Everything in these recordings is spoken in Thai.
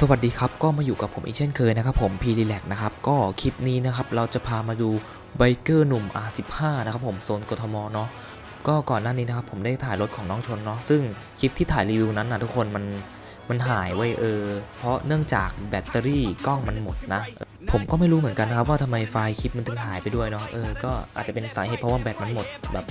สวัสดีครับ ก็มาอยู่กับผมอีกเช่นเคยนะครับผมพีรีแลกนะครับ ก็คลิปนี้นะครับเราจะพามาดูไบเกอร์หนุ่ม R15 นะครับผมโซนกทมเนาะก็ก่อนหน้านี้นะครับผมได้ถ่ายรถของน้องชนเนาะซึ่งคลิปที่ถ่ายรีวิวนั้นนะทุกคนมันมันหายไว้เออ เพราะเนื่องจากแบตเตอรี่กล้องมันหมดนะ ผมก็ไม่รู้เหมือนกันนะครับว่าทำไมไฟล์คลิปมันถึงหายไปด้วยเนาะเออก็อาจจะเป็นสาเหตุเพราะว่าแบตมันหมดแบบ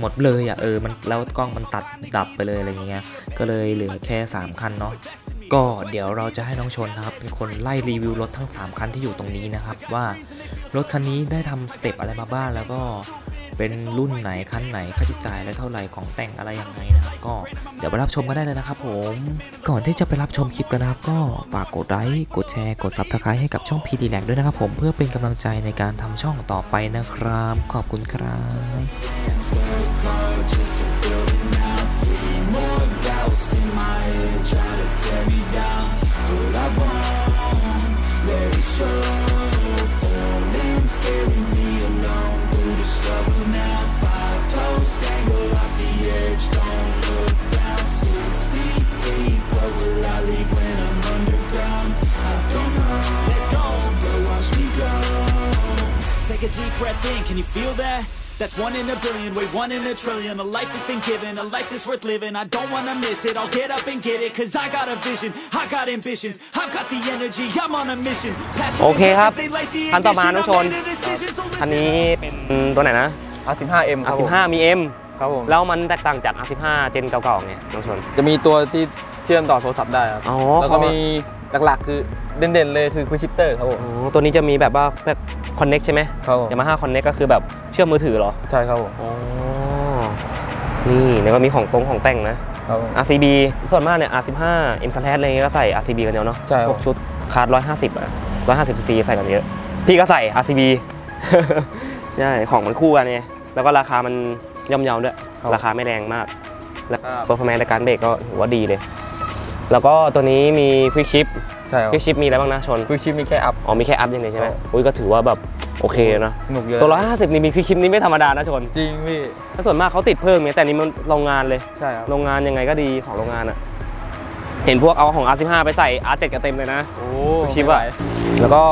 หมดเลยอะเออมันแล้วกล้องมันตัดดับไปเลยอะไรเงี้ยก็เลยเหลือแค่ 3 คันเนาะ ก็เดี๋ยวเราจะให้น้องชนนะครับ เป็นคนไล่รีวิวรถทั้ง 3 คันที่อยู่ตรงนี้นะครับ ว่ารถคันนี้ได้ทำสเต็ปอะไรมาบ้างแล้วก็เป็นรุ่นไหนคันไหนค่าใช้จ่ายและเท่าไหร่ของแต่งอะไรยังไงนะครับก็เดี๋ยวไปรับชมกันได้เลยนะครับผมก่อนที่จะไปรับชมคลิปกันนะครับก็ฝากกดไลค์กดแชร์กดซับสไครต์ให้กับช่อง PD l a g ด้วยนะครับผมเพื่อเป็นกำลังใจในการทำช่องต่อไปนะครับ ขอบคุณครับ one in a billion, wait, one in a trillion. A life that's been given, a life that's worth living. I don't wanna miss it, I'll get up and get it. Cause I got a vision, I got ambitions. I've got the energy, I'm on a mission. Passionate โอเคครับ because they like the คันต่อมา ambition. น้องชน I made a decision, so คัน listen นี้เป็นตัวไหนนะ R15M ครับผม R15 มี M ครับผม แล้วมันแตกต่างจาก R15 เจนเก่าๆไงน้องชน จะมีตัวที่เชื่อมต่อโทรศัพท์ได้ครับ อ๋อแล้วก็มี หลักๆ คือเด่นๆเลยคือคุยชิปเตอร์ครับผมอ๋อตัวนี้จะมีแบบว่าแบบคอนเน็กใช่ไหมครับผม ยามาฮ่าคอนเน็กก็คือแบบเชื่อมมือถือเหรอใช่ครับผมอ๋อนี่แล้วก็มีของตรงของแต่งนะ ครับผม RCB ส่วนมากเนี่ย R15 M s l a s อะไรเงี้ยก็ใส่ RCB กันเยอะเนาะใช่ครับ พวกชุดคาร์ด150อะ150 cc ใส่กันเยอะ พี่ก็ใส่ RCB ใช่ของมันคู่กันไงแล้วก็ราคามันย่อมเยาด้วย ครับ ราคาไม่แรงมาก และครับเปอร์ฟอร์แมนซ์ในการเบรกก็ถือว่าดีเลย แล้วก็ตัวนี้มีควิกชิปใช่ครับควิกชิปมีอะไรบ้างนะชนคุยชิปมีแค่อัพ อ๋อมีแค่อัพอย่างเดียวใช่ไหมครับอุ้ยก็ถือว่าแบบโอเคนะ สนุกเยอะตัว150นี่มีควิกชิปนี่ไม่ธรรมดานะชนจริงพี่ถ้าส่วนมากเขาติดเพิ่มไงแต่นี่มันโรงงานเลย ใช่ครับโรงงานยังไงก็ดีของโรงงานอะเห็นพวกเอาของ R15 ไปใส่ R7 กันเต็มเลยนะ โอ้ชิปไม่ไหวอะ แล้วก็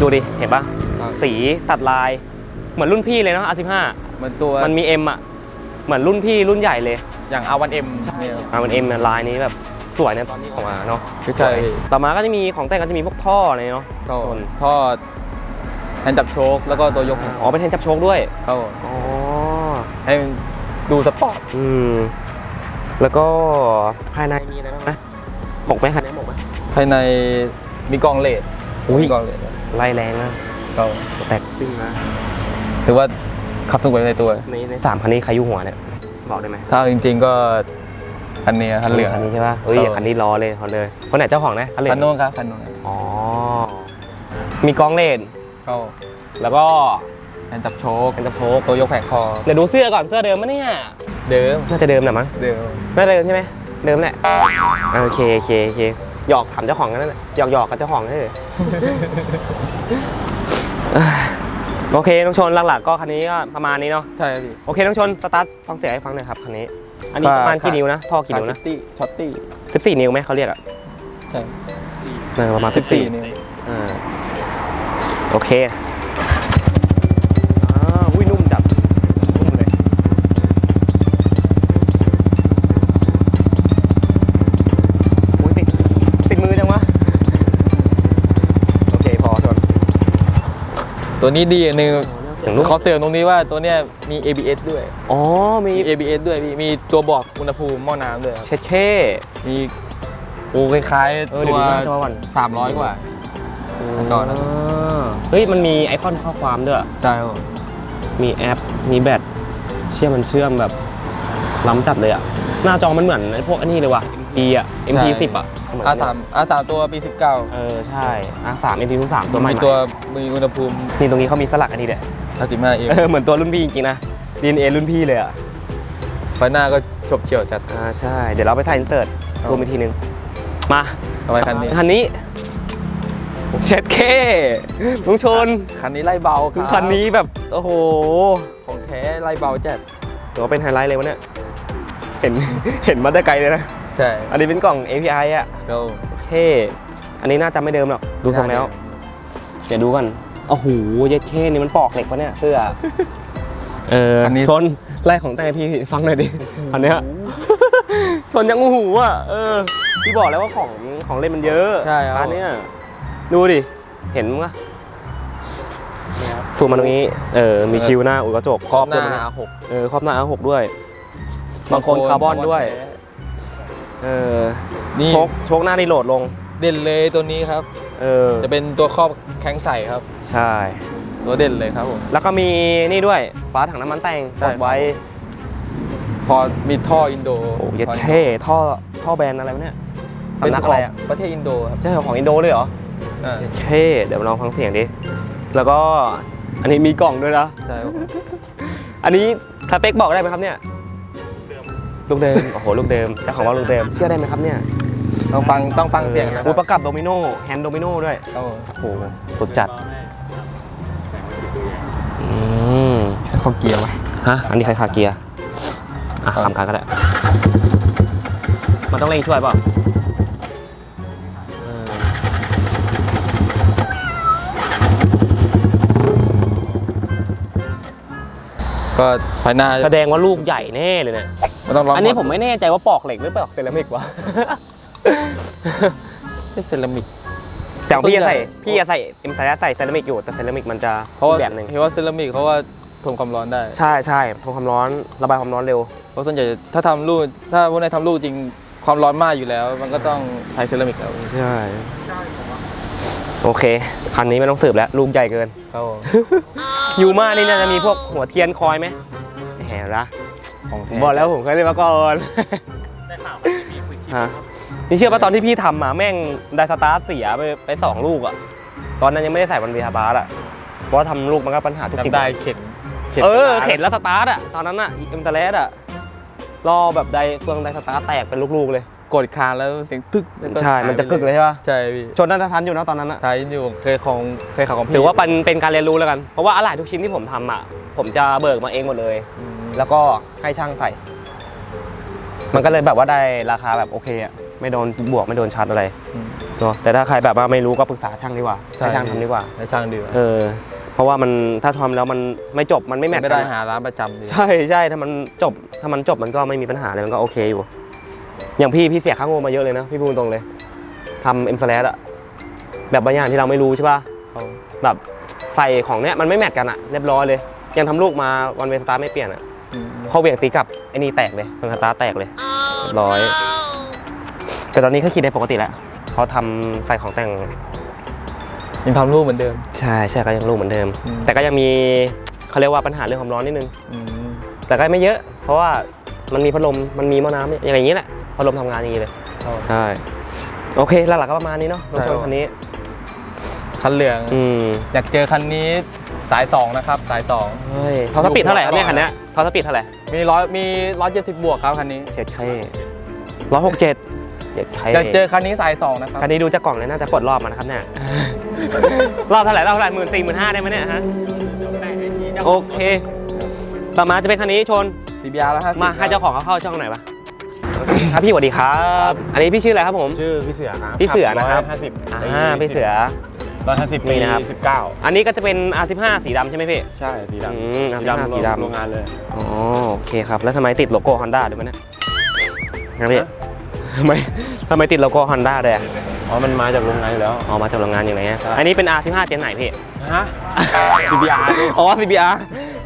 ดูดิ เห็นปะครับสีตัดลาย เหมือนรุ่นพี่เลยเนาะ R15 เหมือนตัวมันมี M อะเหมือนรุ่นพี่รุ่นใหญ่เลยอย่าง R1M เนี่ยอ่ามัน M ลายนี้แบบ สวยนะตอนนี้ออกมาเนาะก็ใช่พี่ต่อมาก็จะมีของแต่งก็จะมีพวกท่ออะไรเนาะก็ชนทอดแฮนด์จับโชคแล้วก็ตัวยกอ๋อเป็นแทนจับโชคด้วยครับผมอ๋อให้มันดูสปอร์ตอืมแล้วก็ภายในมีอะไรบ้างไหมหมกไหมคันนี้หมกไหมภายในมีกล้องเลดอุ้ยมีกล้องเลดไล่แรงนะก็แต่ซิ่งนะถือว่าขับสนุกไปในตัวในในสามคันนี้ใครอยู่หัวเนี่ยบอกได้ไหมถ้าเอาจริง ๆก็ คันนี้คันเหลืองคันนี้ใช่ป่ะเอ้ยครับคันนี้รอเลยเขาเลยคนไหนเจ้าของนะคันเหลืองคันโน้นครับคันโน้นอ๋อมีกล้องเลนเข้าแล้วก็แฮนด์จับโชคเป็นกระโชกตัวยกแผงคอเดี๋ยวดูเสื้อก่อนเสื้อเดิมมะเนี่ยเดิมน่าจะเดิมแหละมั้งเดิมน่าจะเดิมใช่ไหมเดิมแหละอ่าโอเคโอเคโอเคหยอกถามเจ้าของกันนั่นแหละหยอกหยอกกับเจ้าของนั่นเลยโอเคน้องชนหลักๆก็คันนี้ก็ประมาณนี้เนาะใช่ครับพี่โอเคน้องชนสตาร์ทฟังเสียงให้ฟังหน่อยครับคันนี้ อันนี้ประมาณกี่นิ้วนะ ท่อกี่นิ้วช็อนะตตี้ช็อตตี้14นิ้วไหมเขาเรียกอะใช่เออประมาณสิบสี่14นี่อ่าโอเคอ่าอุ้ยนุ่มจัดนุ่มเลยอุ้ยติดติดมือจังวะโอเคพอชนตัวนี้ดีอันหนึง เสียงนุ่มเขาเสริมตรงนี้ว่าตัวเนี้ยมี ABS ด้วยอ๋อมี มี ABS ด้วยพี่มีตัวบอกอุณหภูมิหม้อน้ำด้วยครับเช็ดเคมีโอ้คล้ายเออๆเดี๋ตัยววดูหน้าจอก่อน300 กว่า จอนะเฮ้ยมันมีไอคอนข้อความด้วย ใช่ครับผมมีแอป มีแบต เชื่อมมันเชื่อมแบบล้ำจัดเลยอะหน้าจอมันเหมือนไอ้พวกอันนี้เลยว่ะ MP อะ MP 10อะเหมือนอาสามอาสามตัวปี 19เออ ใช่ R3 MP 3ตัวใหม่มีตัวมีอุณหภูมิ นี่ตรงนี้เขามีสลักอันนี้เลย 55เองเออเหมือนตัวรุ่นพี่จริงๆนะ DNA รุ่นพี่เลยอะไฟหน้าก็ฉบเฉี่ยวจัด อ่าใช่ เดี๋ยวเราไปถ่ายอินเสิร์ตครับ ซูมอีกทีนึง มาทำไมคันนี้ คันนี้เช็ดเคลุงชนคันนี้ไล่เบาคือคันนี้แบบ โอ้โหของแท้ไล่เบาจัด ถือว่าเป็นไฮไลท์เลยวะเนี่ย เห็น เห็นมาแต่ไกลเลยนะ ใช่อันนี้เป็นกล่อง API อะก็ เท่ อันนี้น่าจะไม่เดิมหรอก ดูทรงแล้ว เดี๋ยวดูกัน โอ้โหเย็ดเข้นี่มันปอกเหล็กปะเนี่ยเสื้อ เอออันนี้ชนไล่ของแต่งให้พี่ฟังหน่อยดิอันเนี้ยชนยังงูหูอะเออพี่บอกแล้วว่าของของเล่นมันเยอะใช่ครับอันเนี้ยดูดิ เห็นมั้ยซูมมาตรงนี้เออมีชิวหน้าอุดกระจกครอบหตัวน้ามันหกเออครอบหน้า R6 ด้วย บางคนคาร์บอนด้วย เออนี่โชคโชคหน้านี่โหลดลง เด่นเลยตัวนี้ครับ เออจะเป็นตัวครอบแข้งใส่ครับ ใช่ ตัวเด่นเลยครับผม แล้วก็มีนี่ด้วยฟ้าถังน้ำมันแต่งใช่ กดไว้พอมีท่ออินโดโอ้ยดเท่ท่อท่อแบรนด์อะไรวะเนี่ยเป็นสำนักขอะอไรงอะประเทศอินโดครับใช่ของอินโดเลยเหรออ่าเย็ดเท่เดี๋ยวมาลองฟังเสียงดิแล้วก็อันนี้มีกล่องด้วยนะ ใช่ครับผมอันนี้สเปคบอกได้ไหมครับเนี่ย ลูกเดิม โอ้โห ลูกเดิมเจ้าของว่าลูกเดิม เชื่อได้ไหมครับเนี่ย ต้องฟังต้องฟังเสียงนะคอุรับปกับโดมิโนแฮนด์โดมิโนด้วยครับผมโอ้โหสุดจัดอืมเขาเกียร์ไว้ฮะอันนี้ใครขาเกียร์อะคำการก็ได้มันต้องเร่งช่วยเปล่ะเออก็ภายหน้าแสดงว่าลูกใหญ่แน่เลยเนี่ยมันต้องร้องอันนี้ผมไม่แน่ใจว่าปอกเหล็กหรือปอกเซรามิกวะ เป็นเซรามิก แต่ของพี่จะใส่ส่วนใหญ่ พี่จะใส่เอ็มไซใส่เซรามิกอยู่แต่เซรามิกมันจะเพราะว่าอีกแบบหนึ่งเห็นว่าเซรามิกเขาว่าทนความร้อนได้ ใช่ใช่ทนความร้อนระบายความร้อนเร็ว เพราะส่วนใหญ่ถ้าทำลูกถ้าพวกนายทำลูกจริงความร้อนมากอยู่แล้ว มันก็ต้องใส่เซรามิกแล้วใช่โอเคคันนี้ไม่ต้องสืบแล้ว ลูกใหญ่เกิน ครับผมยูมานี่น่าจะมีพวกหัวเทียนคอยไหมแหมละของผแท้มบอกแล้วผมเคยเล่นมาก่อน ฮะนี่เชื่อป่ะตอนที่พี่ทำมาแม่งไดสตาร์ทเสียไปไปสองลูกอะตอนนั้นยังไม่ได้ใส่วันวีฮาบาร์อะเพราะว่าทำลูกมันก็ปัญหาทุกทีจำได้เข็นเออเข็นแล้วสตาร์ทอะตอนนั้นอะเอ็มตเลสอะรอแบบไดเฟืองไดสตาร์ทแตกเป็นลูกๆเลย กดคานแล้วเสียงตึกแล้วใช่ มันจะกึกเลยใช่ป่ะ ใช่พี่ชนน่าจะทันอยู่นะตอนนั้นอะท้ายอยู่เคยของเคยขับของพี่ถือว่าเป็นเป็นการเรียนรู้แล้วกัน เพราะว่าอะไหล่ทุกชิ้นที่ผมทำอะผมจะเบิกมาเองหมดเลยอืมแล้วก็ให้ช่างใส่ มันก็เลยแบบว่าได้ราคาแบบโอเคอะไม่โดนบวกไม่โดนชาร์จอะไรอืม เนาะแต่ถ้าใครแบบว่าไม่รู้ก็ปรึกษาช่างดีกว่าใช่ให้ช่างทำดีกว่า ให้ช่างดีกว่าเออ เพราะว่ามันถ้าทำแล้วมันไม่จบมันไม่แมทไม่กัได้นอะหาร้านประจำดีใช่ใช่ถ้ามันจบถ้ามันจบมันก็ไม่มีปัญหาเลยมันก็โอเคอยู่ อย่างพี่พี่เสียค่างงมาเยอะเลยนะพี่พูดตรงเลยทำเอ็มสแลอะแบบบางอย่างที่เราไม่รู้ใช่ป่ะ เขาแบบใส่ของเนี้ยมันไม่แมทกันอะเรียบร้อยเลยยังทำลูกมาวันเวสตาร์ไม่เปลี่ยนอะ อืมเขาเวียงตีกลับไอ้นี่แตกเลยเฟืองสตาร์แตกเลยเรียบร้อย แต่ตอนนี้เขาขี่ได้ปกติแล้วเขาทำใส่ของแต่ง ยังทำลูกเหมือนเดิม ใช่ใช่ก็ยังลูกเหมือนเดิม อืม แต่ก็ยังมีเขาเรียกว่าปัญหาเรื่องความร้อนนิดนึงอืมแต่ก็ไม่เยอะ เพราะว่ามันมีพัดลมมันมีหม้อน้ำอย่างอย่างนี้แหละพัดลมทำงานอย่างนี้เลยเอาใช่โอเคหลักๆก็ประมาณนี้เนาะรถชนคันนี้ คันเหลือง อืมอยากเจอคันนี้สายสองนะครับ สายสอง เฮ้ยเขาสปีดเท่าไหร่ครับเนี่ยคันเนี้ย เขาสปีดเท่าไหร่ มีร้อยมีร้อยเจ็ดสิบบวกครับคันนี้เจ็ดไข่ร้อยหกเจ็ดเจ็ดไข่อยากเจอคันนี้สายสองนะครับ คันนี้ดูจากกล่องเลยน่าจะกดรอบมานะครับเนี่ย รอบเท่าไหร่รอบเท่าไหร่หมื่นสี่หมื่นห้าได้ไหมเนี่ยฮะ โอเค ต่อมาจะเป็นคันนี้ชน CBR แล้วห้าสิบมาให้เจ้าของเขาเข้าช่องหน่อยปะครับพี่สวัสดีครับ อันนี้พี่ชื่ออะไรครับผม ชื่อพี่เสือครับพี่เสือนะครับ ห้าสิบอ่าพี่เสือ ร้อยห้าสิบนี่นะครับสิบเก้าอันนี้ก็จะเป็น R15 สีดำใช่ไหมพี่ ใช่สีดอืมำ R15 สีดำ โรงงานเลย อ๋อโอเคครับ แล้วทำไมติดโลโก้ Honda ด้วยมั้ยเนี่ยครับพี่ทำไมทำไมติดโลโก้ Honda ด้วยอะอ๋อ มันมาจากโรงงานอยู่แล้ว อ๋อมาจากโรงงานอย่างไรอะใช่ อันนี้เป็น R15 เจนไหนพี่ ฮะ CBR ด้วย อ๋อ CBR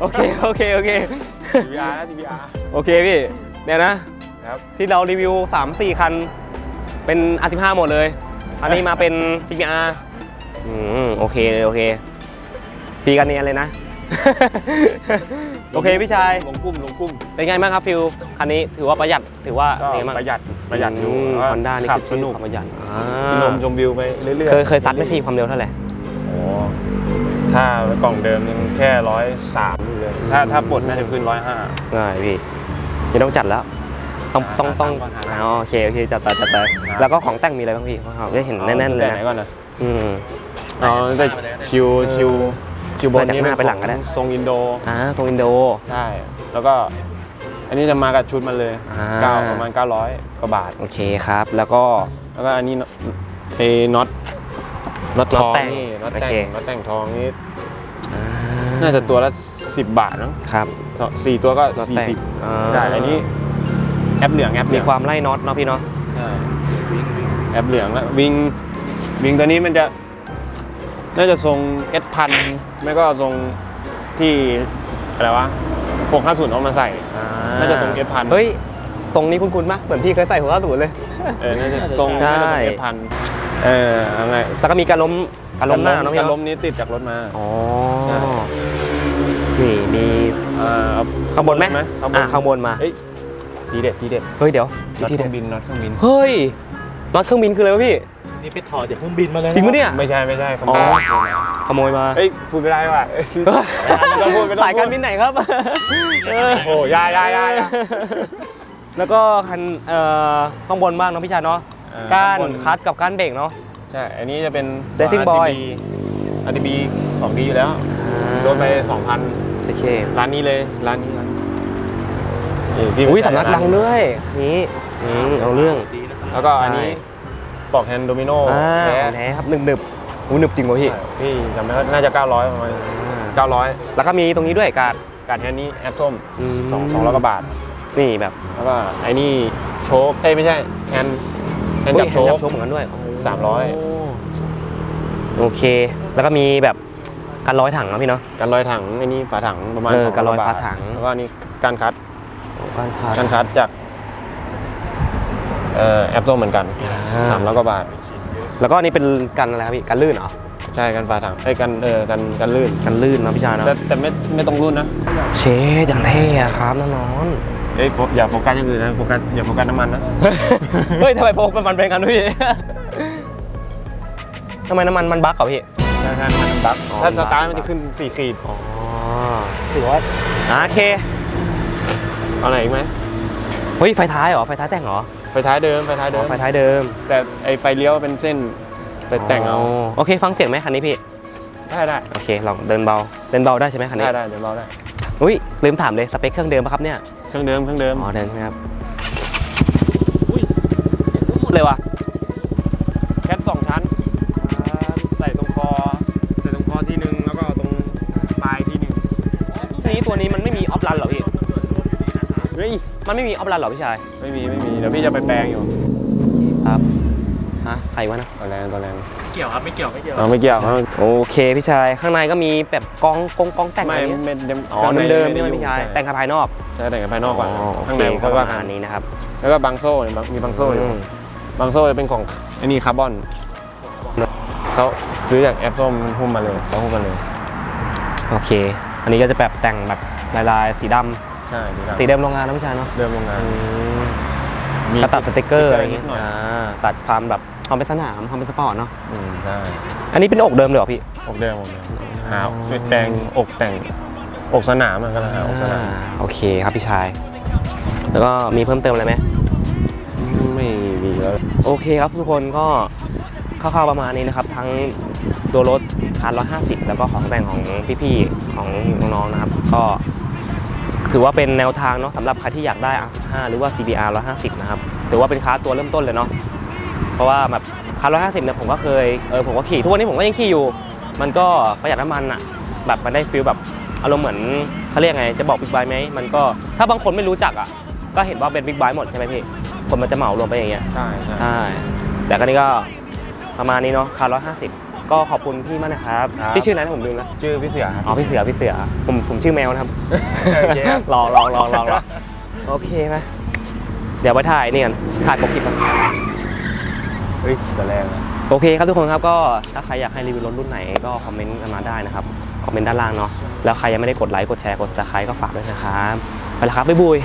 โอเคโอเคโอเค CBR นะ CBR โอเคพี่เนี่ยนะ ครับที่เรารีวิว 3-4 คันเป็น R15 หมดเลย อันนี้มาเป็น CBR อืมโอเคเลยโอเค พี่กันเนียนเลยนะ โอเคพี่ชาย ลงกุ้มลงกุ้มเป็นไงบ้างครับฟิลคันนี้ถือว่าประหยัดถือว่าก็เป็นไงบ้างประหยัดประหยัดอยู่แล้วก็ฮอนด้านี่ขัคืบอสชื่อนุกความประหยัดอ่กินลามชมวิวไปเรื่อยๆเคยเคยซัดไหมพี่ความเร็วเท่าไหร่ โอ้ถ้ากล่องเดิมยังแค่ร้อยสามอยู่เลย ถ้าถ้าปลดน่าจะขึ้นร้อยห้า ง่ายพี่จะต้องจัดแล้ว ต้องหาต้องต้องหาก่อนหาก่อนอ๋อโอเคโอเคจัดไปจัดไป ครับ แล้วก็ของแต่งมีอะไรบ้างพี่เขาได้เห็นแน่นๆเลยอาไหนนะก่อนนะอืม เอาแต่ชิวชิวชิวบนมาจากนี้หน้าไปหลังก็ได้ทรงอินโดอ่าทรงอินโดใช่แล้วก็อันนี้จะมากับชุดมันเลยอ่าเก้าประมาณ 900กว่าบาท โอเคครับ แล้วก็แล้วก็อันนี้เน็อไอ้น็อตน็อตทองน็อตแต่งนี่น็อตโอแต่เคงน็อตแต่งทองนี่อ่าน่าจะตัวละ10 บาทมั้งครับสองสี่ตัวก็น็อตแต่ง40อ่าใช่อันนี้แอปเหลืองแอปเหลืมีองความไล่น็อตเนาะพี่เนาะใช่แอปเหลืองแล้ววิงวิงตัวนี้มันจะ น่าจะทรงเอสพันไม่ก็ทรงที่อะไรวะ650เอามาใส่ น่าจะทรง S1000 เฮ้ยทรงนี้คุ้นๆมะเหมือนพี่เคยใส่หัวศูนย์เลย เออน่าจะทรงใช่น่าจะทรงเอสพันเอออะไรแล้วก็มีการล้มการล้มหน้าเนาะพี่การเนาะล้มนี้ติดจากรถมา อ๋อใช่นี่มีเอ่อเอาข้างบนไหมข้างบนอ่าข้างบนมาเอ้ยทีเด็ดทีเด็ด เฮ้ยเดี๋ยวน็อตที่เคเด็รื่ดองบินน็อตเครื่องบิน เฮ้ยน็อตเครื่องบินคืออะไรวะพี่ นี่ไปถอดจากเครื่องบินมาเลยจริงปะเนี่ย ไม่ใช่ไม่ใช่ขโมอ๋อยขโมยมาเอ้ยพูดไม่ได้ว่ะเอ้ยไม่ต้องพูดไม่ต้องพูดสายการบินไหนครับ โอ้โหยายยายยายแล้วก็คันเอ่อข้างบนบ้างเนาะพี่ชายเนาะเอ่อก้านข้างบนคัดกับก้านเบรกเนาะ ใช่ อันนี้จะเป็น Racing Boy RTB ของดีอยู่แล้วโดนไป2,000โอเคร้านนี้เลยร้านนี้ร้านนี้นี่พี่อุ้ยไปสำนักร้าดังด้วยนี่อืมเอาเรื่องแล้วก็อันนี้ใช่ ปลอกแฮนด์โดมิโนอ่าแท้ของแท้ครับหนึบหนึบๆอู้หนึบจริงป่ะพี่ พี่จำไม่ได้น่าจะ 900ประมาณ900 แล้วก็มีตรงนี้ด้วยการดการแฮนด์นี้แอปส้มอืม สองสองร้อยกว่าบาท นี่แบบแล้วก็ไอ้นี่โชคเอ้ยไม่ใช่แฮนด์แฮนด์จับโชอุ๊ยคโชคเหมือนกันด้วยสามร้อย โอเค แล้วก็มีแบบการร้อยถังนะพี่เนาะการลอยถังไอ้นี่ฝาถังประมาณเออสองการลอยบาทฝาถัง แล้วก็อันนี่การคัด การพาการคัดจาก เอ่อแอปส้มเหมือนกันอ่าสามร้อยกว่าบาท แล้วก็อันนี้เป็นกันอะไรครับพี่กันลื่นเหรอใช่กันฝาถังไอ้ยกันเออกันกันลื่น กันลื่นเนาะพี่ชายเนาะแต่แต่ไม่ไม่ต้องรุ่นนะเชดอย่างเท่อะครับน้องนอนเอ้ยโฟอย่าโฟกัสอย่างอื่นนะโฟกัสอย่าโฟกัสน้ำมันนะ เฮ้ยทำไมโฟกมันเป็นกันด้วยพี่ทำไมน้ำมันมันบั๊กเหรอพี่ ใช่ใช่น้ำมันบั๊กอ๋อ ถ้ามันสบั๊กตาร์ทมันจะขึ้นสี่ขีดอ๋อถือว่าอะโอเคเอาไหนอีกไหมเฮ้ยไฟท้ายเหรอไฟท้ายแต่งเหรอ ไฟท้ายเดิมไฟท้ายเดิอ๋มอไฟท้ายเดิมแต่ไอ้ไฟเลี้ยวเป็นเส้นไปแต่งเอาโอเค ฟังเสียงไหมคันนี้พี่ ได้ได้โอเคลองเดินเบา เดินเบาได้ใช่ไหมคันนี้ ได้ได้เดี๋ยวเราได้อุ้ยลืมถามเลยสเปคเครื่องเดิมปะครับเนี่ย เครื่องเดิมเครื่องเดิมอ๋อเดิมนะครับ อุ้ยหมดเลยว่ะ แคทสองชั้นใส่ตรงคอใส่ตรงคอที่หนึ่งแล้วก็ตรงปลายที่หนึ่งนี้ตัวนี้มันไม่มีออฟรันเหรอพี่ เฮ้ย มันไม่มีออฟรันเหรอพี่ชายไม่มีไม่มีเดี๋ยวพี่จะไปแปลงอยู่ครับฮะใครวะนะตอนแรงตอนแรงเกี่ยวครับไม่เกี่ยวไม่เกี่ยวเอาไม่เกี่ยวเอาโอเคพี่ชายข้างในก็มีแบบกองกองกองแต่งอะไม่ไรเงี้ยไม่เดิมอ๋อข้างในเดิมๆด้ใช่ไหมพี่ชายยุ่งแต่งกับภายนอกใช่แต่งกับภายนอกก่อนอ๋อโอข้างเคในก็ค่อยปว่าระกัมาณนนี้นะครับแล้วก็บางโซ่เนี่ยบางมีบางโซ่อยู่ อืม บางโซ่จะเป็นของไอ้นี่คาร์บอนเขาซื้อจากแอปส้มหุ้มมาเลยเขาหุ้มมาเลย โอเค อันนี้ก็จะแบบแต่งแบบลายลายๆสีดำ ใช่ดีครับสีเดิมโรงงานนะพี่ชายเนาะเริ่มโรงงานมีก็ตัดสติกเกอร์อะไรอย่างนิเงี้ดยหน่อยอ่าตัดความแบบความเป็นสนามความเป็นสปอร์ตเนาะอืมใช่อันนี้เป็นอกเดิมเลยเหรอพี่อกเดิมอกเดิมหาแต่งอกแต่งอกสนามมันก็แล้วหาอกสนามอ่าโอเคครับพี่ชาย แล้วก็มีเพิ่มเติมอะไรไหมไม่มีแล้วโอเคครับทุกคนก็คร่าวๆประมาณนี้นะครับ ทั้งตัวรถคัน150แล้วก็ของแต่งของพี่ๆของน้องๆนะครับ ก็ ถือว่าเป็นแนวทางเนาะสำหรับใครที่อยากได้ R15 หรือว่า CBR 150 นะครับ ถือว่าเป็นคาร์ตัวเริ่มต้นเลยเนาะ เพราะว่าแบบคัน150 เนี่ยผมก็เคย เออผมก็ขี่ ทุกวันนี้ผมก็ยังขี่อยู่ มันก็ประหยัดน้ำมันอะแบบมันได้ฟิลแบบอารมณ์เหมือนเขาเรียกไง จะบอกบิ๊กไบค์ไหม มันก็ถ้าบางคนไม่รู้จักอะก็เห็นว่าเป็นบิ๊กไบค์หมดใช่ไหมพี่ คนมันจะเหมารวมไปอย่างเงี้ย ใช่ใช่ใช่แต่ก็นี่ก็ประมาณนี้เนาะคาร์ร้อยห้าสิบ ก็ขอบคุณพี่มากนะครับ พี่ชื่ออะไรนะผมลืมแล้วชื่อพี่เสือครับ อ๋อพี่เสือพี่เสือผมผมชื่อแมวนะครับโอเคครับรอรอรอรอรอโอเคไหมเดี๋ยวไปถ่ายนี่กันถ่ายปกคลิปกันเฮ้ยแต่แรงนะโอเคครับทุกคนครับก็ถ้าใครอยากให้รีวิวรถรุ่นไหนก็คอมเมนต์กันมาได้นะครับคอมเมนต์ด้านล่างเนาะแล้วใครยังไม่ได้กดไลค์กดแชร์กด subscribe ก็ฝากด้วยนะครับไปแล้วครับบ๊ายบาย